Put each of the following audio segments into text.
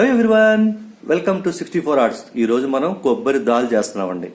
Hello everyone welcome to sixty four arts ఈరోజు మనం కొబ్బరి దాల్ చేస్తున్నామండి.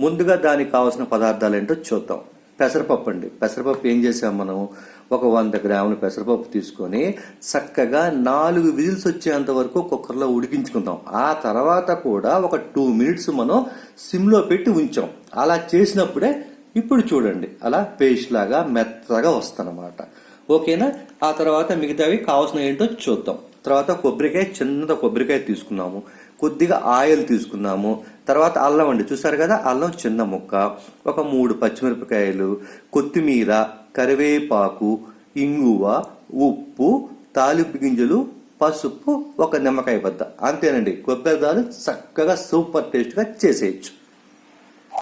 ముందుగా దానికి కావాల్సిన పదార్థాలు ఏంటో చూద్దాం. పెసరపప్పు అండి. పెసరపప్పు ఏం చేసాం మనం ఒక వంద గ్రాముల పెసరపప్పు తీసుకొని చక్కగా నాలుగు విజిల్స్ వచ్చేంత వరకు కుక్కర్లో ఉడికించుకుందాం. ఆ తర్వాత కూడా ఒక టూ మినిట్స్ మనం సిమ్లో పెట్టి ఉంచాం. అలా చేసినప్పుడే ఇప్పుడు చూడండి. అలా పేస్ట్ లాగా మెత్తగా వస్తుందన్నమాట. ఓకేనా? ఆ తర్వాత మిగతావి కావాల్సిన ఏంటో చూద్దాం. తర్వాత కొబ్బరికాయ చిన్నది కొబ్బరికాయ తీసుకున్నాము. కొద్దిగా ఆయిల్ తీసుకున్నాము. తర్వాత అల్లం అండి. చూసారు కదా? అల్లం చిన్న ముక్క ఒక మూడు పచ్చిమిరపకాయలు కొత్తిమీర కరివేపాకు ఇంగువ ఉప్పు తాలింపు గింజలు పసుపు ఒక నిమ్మకాయ వద్ద అంతేనండి. కొబ్బరి దాలు చక్కగా సూపర్ టేస్ట్గా చేసేయచ్చు.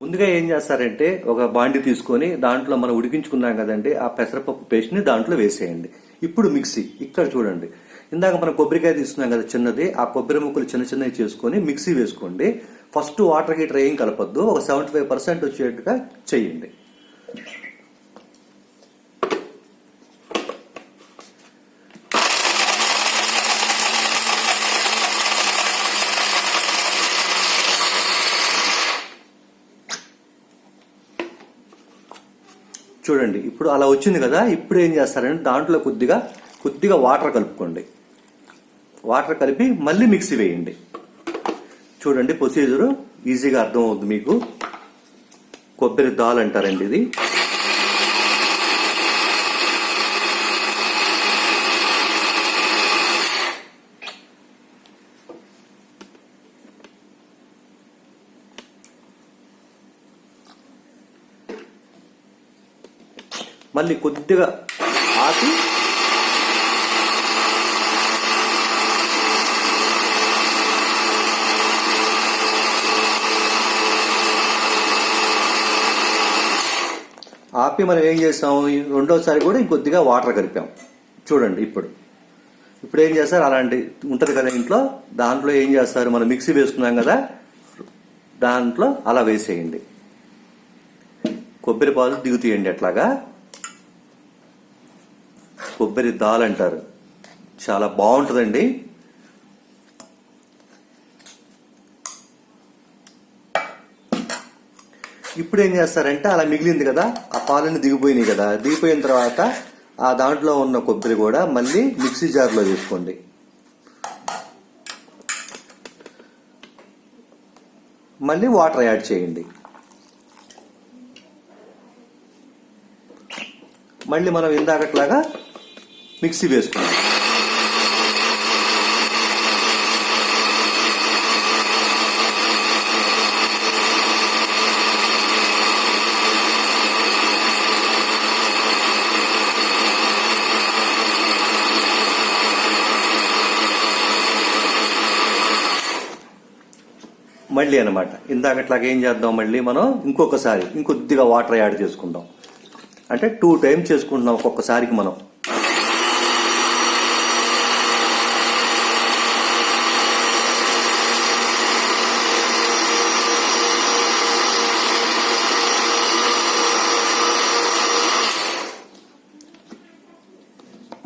ముందుగా ఏం చేస్తారంటే ఒక బాండి తీసుకొని దాంట్లో మనం ఉడికించుకున్నాం కదండి ఆ పెసరపప్పు పేస్ట్ని దాంట్లో వేసేయండి. ఇప్పుడు మిక్సీ. ఇక్కడ చూడండి. ఇందాక మనం కొబ్బరికాయ తీసుకున్నాం కదా చిన్నది ఆ కొబ్బరి ముక్కలు చిన్న చిన్నవి చేసుకొని మిక్సీ వేసుకోండి. ఫస్ట్ వాటర్ హీటర్ ఏం కలపద్దు ఒక సెవెంటీ ఫైవ్ పర్సెంట్ వచ్చేట్టుగా చేయండి. చూడండి ఇప్పుడు అలా వచ్చింది కదా ఇప్పుడు ఏం చేస్తారంటే దాంట్లో కొద్దిగా కొద్దిగా వాటర్ కలుపుకోండి. వాటర్ కలిపి మళ్ళీ మిక్సీ వేయండి. చూడండి ప్రొసీజర్ ఈజీగా అర్థమవుతుంది మీకు. కొబ్బరి దాల్ అంటారండి ఇది. మళ్ళీ కొద్దిగా ఆపి ఆపి మనం ఏం చేసాము? రెండోసారి కూడా ఇంకొద్దిగా వాటర్ కలిపాం. చూడండి ఇప్పుడు. ఇప్పుడు ఏం చేస్తారు? అలాంటి ఉంటుంది కదా ఇంట్లో? దాంట్లో ఏం చేస్తారు? మనం మిక్సీ వేసుకున్నాం కదా? దాంట్లో అలా వేసేయండి. కొబ్బరి పాలు దిగుతీయండి అట్లాగా. కొబ్బరి దాల్ అంటారు. చాలా బాగుంటుందండి. ఇప్పుడు ఏం చేస్తారంటే అలా మిగిలింది కదా? పాలన్నీ దిగిపోయినాయి కదా. దిగిపోయిన తర్వాత ఆ దాంట్లో ఉన్న కొబ్బరి కూడా మళ్ళీ మిక్సీ జార్లో వేసుకోండి. మళ్ళీ వాటర్ యాడ్ చేయండి. మళ్ళీ మనం ఇందాకట్లాగా మిక్సీ వేసుకుందాం. మళ్ళీ అనమాట ఇందాకట్లాగా ఏం చేద్దాం మళ్ళీ మనం ఇంకొకసారి ఇంకొద్దిగా వాటర్ యాడ్ చేసుకుందాం. అంటే టూ టైం చేసుకుంటున్నాం ఒక్కొక్కసారికి మనం.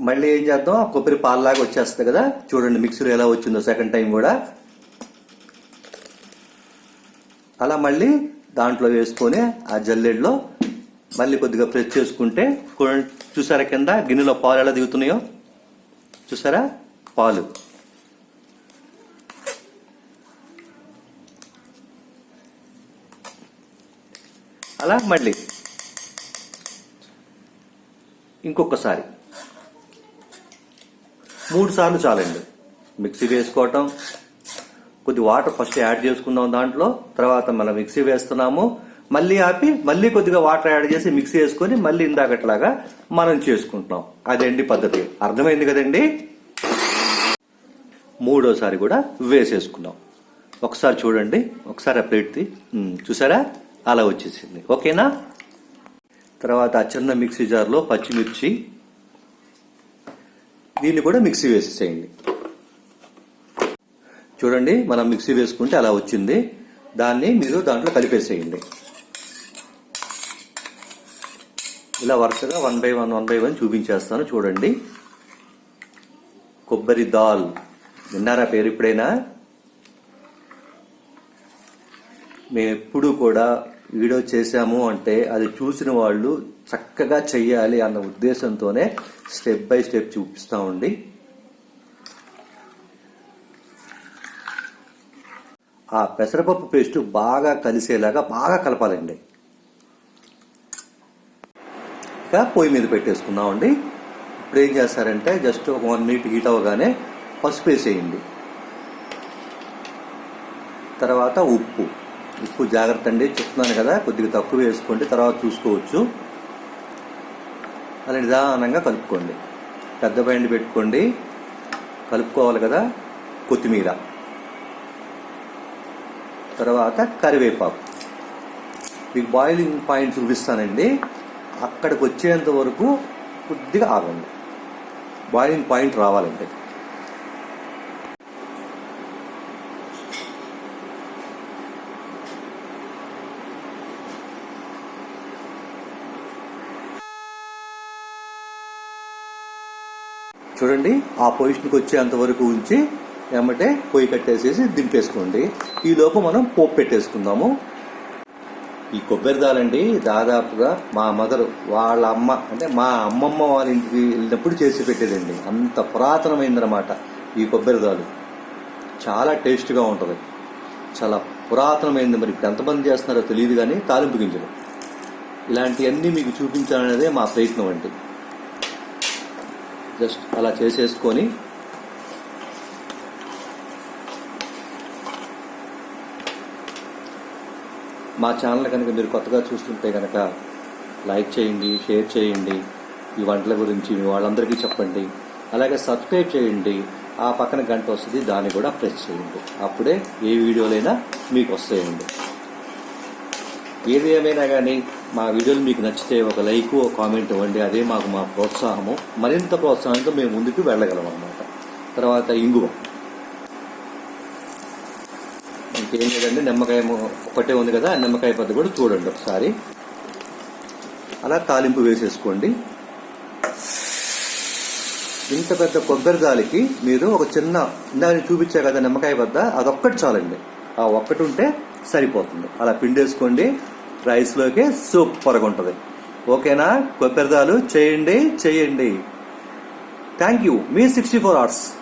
మళ్ళీ ఏం చేద్దాం? ఆ కొబ్బరి పాలలాగా వచ్చేస్తుంది కదా? చూడండి మిక్సీలో ఎలా వచ్చిందో సెకండ్ టైం కూడా. అలా మళ్ళీ దాంట్లో వేసుకొని ఆ జల్లెడ్లో మళ్ళీ కొద్దిగా ప్రెస్ చేసుకుంటే చూసారా కింద గిన్నెలో పాలు ఎలా దిగుతున్నాయో? చూసారా? పాలు. అలా మళ్ళీ. ఇంకొకసారి. మూడు సార్లు చాలండి. మిక్సీ వేసుకోవటం కొద్ది వాటర్ ఫస్ట్ యాడ్ చేసుకుందాం దాంట్లో తర్వాత మనం మిక్సీ వేస్తున్నాము. మళ్ళీ ఆపి మళ్ళీ కొద్దిగా వాటర్ యాడ్ చేసి మిక్సీ వేసుకొని మళ్ళీ ఇందాకట్లాగా మనం చేసుకుంటున్నాం. అదండి పద్ధతి. అర్థమైంది కదండి? మూడోసారి కూడా వేసేసుకున్నాం. ఒకసారి చూడండి. ఒకసారి ఆ ప్లేట్ది చూసారా? అలా వచ్చేసింది. ఓకేనా? తర్వాత ఆ చిన్న మిక్సీ జార్లో పచ్చిమిర్చి. దీన్ని కూడా మిక్సీ వేసేసేయండి. చూడండి మనం మిక్సీ వేసుకుంటే అలా వచ్చింది. దాన్ని మీరు దాంట్లో కలిపేసేయండి. ఇలా వరుసగా one by one one by one చూపించేస్తాను చూడండి. కొబ్బరి దాల్. విన్నారా పేరు ఇప్పుడైనా? మేము ఎప్పుడు కూడా వీడియో చేశాము అంటే అది చూసిన వాళ్ళు చక్కగా చెయ్యాలి అన్న ఉద్దేశంతోనే స్టెప్ బై స్టెప్ చూపిస్తామండి ఆ పెసరపప్పు పేస్ట్ బాగా కలిసేలాగా బాగా కలపాలండి. ఇక పొయ్యి మీద పెట్టేసుకున్నామండి ఇప్పుడు ఏం చేస్తారంటే జస్ట్ ఒక వన్ మినిట్ హీట్ అవ్వగానే పసుపు వేసేయండి. తర్వాత ఉప్పు. ఉప్పు జాగ్రత్త అండి. చెప్తున్నాను కదా కొద్దిగా తక్కువ వేసుకోండి తర్వాత చూసుకోవచ్చు. అలా నిదానంగా కలుపుకోండి. పెద్ద బండి పెట్టుకోండి. కలుపుకోవాలి కదా కొత్తిమీర. తర్వాత కరివేపాకు. మీకు బాయిలింగ్ పాయింట్ చూపిస్తానండి. అక్కడికి వచ్చేంత వరకు కొద్దిగా ఆగండి. బాయిలింగ్ పాయింట్ రావాలండి చూడండి ఆ పొజిషన్కి వచ్చేంత వరకు ఉంచి ఏమంటే పొయ్యి కట్టేసేసి దింపేసుకోండి. ఈ లోపు మనం పోపు పెట్టేసుకుందాము. ఈ కొబ్బరి దాలండి దాదాపుగా మా మదర్ వాళ్ళ అమ్మ అంటే మా అమ్మమ్మ వాళ్ళ ఇంటికి వెళ్ళినప్పుడు చేసి పెట్టేదండి. అంత పురాతనమైందనమాట ఈ కొబ్బరిదాలు చాలా టేస్ట్గా ఉంటుంది. చాలా పురాతనమైంది మరి ఇప్పుడు ఎంతమంది చేస్తున్నారో తెలియదు కానీ తాలింపు గింజలు. ఇలాంటివన్నీ మీకు చూపించాలనేదే మా ప్రయత్నం అండి. జస్ట్ అలా చేసేసుకొని మా ఛానల్ కనుక మీరు కొత్తగా చూస్తుంటే కనుక లైక్ చేయండి షేర్ చేయండి ఈ వంటల గురించి మీ వాళ్ళందరికీ చెప్పండి. అలాగే సబ్స్క్రైబ్ చేయండి. ఆ పక్కన గంట వస్తుంది దాన్ని కూడా ప్రెస్ చేయండి. అప్పుడే ఏ వీడియోలైనా మీకు వస్తాయండి. ఏది ఏమైనా కానీ మా వీడియోలు మీకు నచ్చితే ఒక లైక్ ఒక కామెంట్ ఇవ్వండి. అదే మాకు మా ప్రోత్సాహము. మరింత ప్రోత్సాహంతో మేము ముందుకు వెళ్ళగలం అన్నమాట తర్వాత ఇంగువ. ఇంకేం లేదండి నిమ్మకాయ ఒకటే ఉంది కదా ఆ నిమ్మకాయ పద్ద కూడా చూడండి ఒకసారి. అలా తాలింపు వేసేసుకోండి. ఇంత పెద్ద కొబ్బరి దాలికి మీరు ఒక చిన్న ఇందాక చూపించా కదా నిమ్మకాయ వద్ద అదొక్కటి చాలండి. ఆ ఒక్కటి ఉంటే సరిపోతుంది. అలా పిండేసుకోండి. రైస్లోకి సూపర్గా ఉంటుంది. ఓకేనా? కొబ్బరిదాలు చేయండి చేయండి. Thank you. Me sixty four hours.